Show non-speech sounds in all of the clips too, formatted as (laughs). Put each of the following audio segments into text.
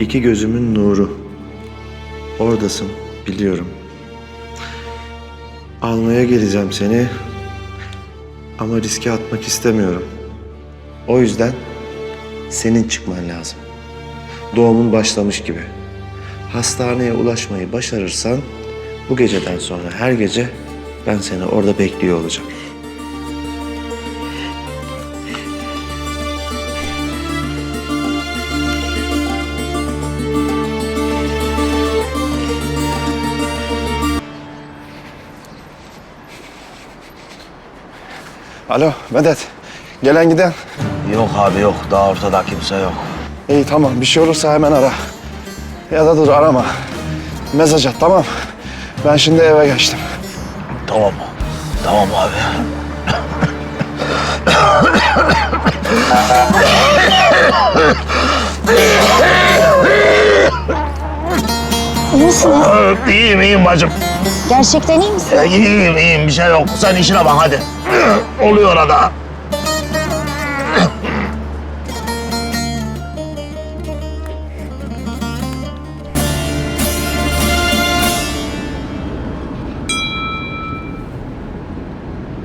İki gözümün nuru. Oradasın, biliyorum. Almaya geleceğim seni. Ama riske atmak istemiyorum. O yüzden senin çıkman lazım. Doğumun başlamış gibi. Hastaneye ulaşmayı başarırsan bu geceden sonra her gece ben seni orada bekliyor olacağım. Alo Medet. Gelen giden. Yok abi yok. Daha ortada kimse yok. İyi tamam bir şey olursa hemen ara. Ya da dur arama. Mesaj at tamam. Ben şimdi eve geçtim. Tamam. Tamam abi. İyi misin iyiyim iyiyim bacım. Gerçekten iyi misin? İyiyim iyiyim bir şey yok. Sen işine bak hadi. Oluyor ada.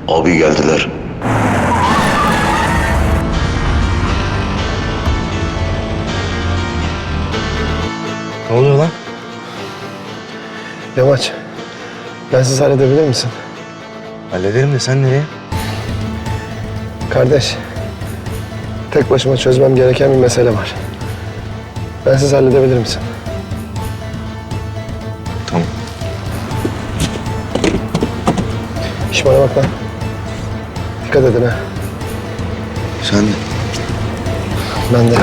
Abi geldiler. Ne oluyor lan? Yamaç. Bensiz halledebilir misin? Hallederim de sen nereye? Kardeş. Tek başıma çözmem gereken bir mesele var. Bensiz halledebilir misin? Tamam. İş bana bak lan. Dikkat edin ha. Sen de. Ben de.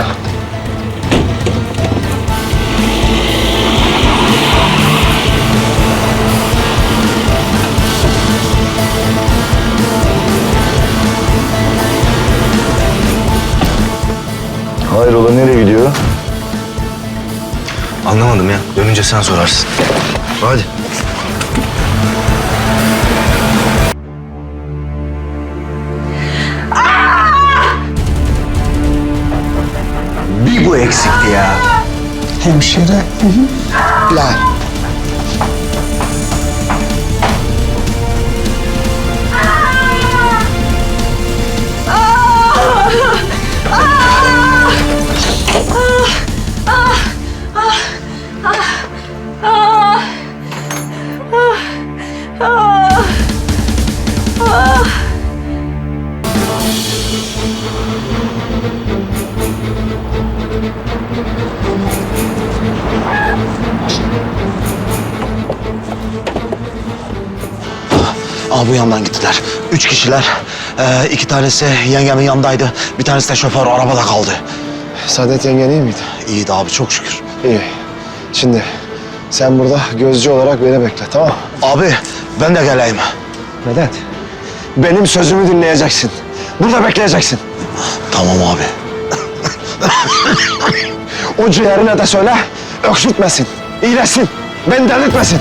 Hayrola nereye gidiyor? Anlamadım ya. Dönünce sen sorarsın. Hadi. Bir bu eksikti ya. Hemşire Lal. Aa bu yandan gittiler. Üç kişiler. Ee, iki tanesi yengemin yanındaydı. Bir tanesi de şoför arabada kaldı. Saadet yengen iyi miydi? İyiydi abi çok şükür. İyi. Şimdi sen burada gözcü olarak beni bekle tamam mı? Abi ben de geleyim. Medet. Benim sözümü dinleyeceksin. Burada bekleyeceksin. Tamam abi. (laughs) O ciğerine de söyle, öksürtmesin, iyileşsin, beni delirtmesin.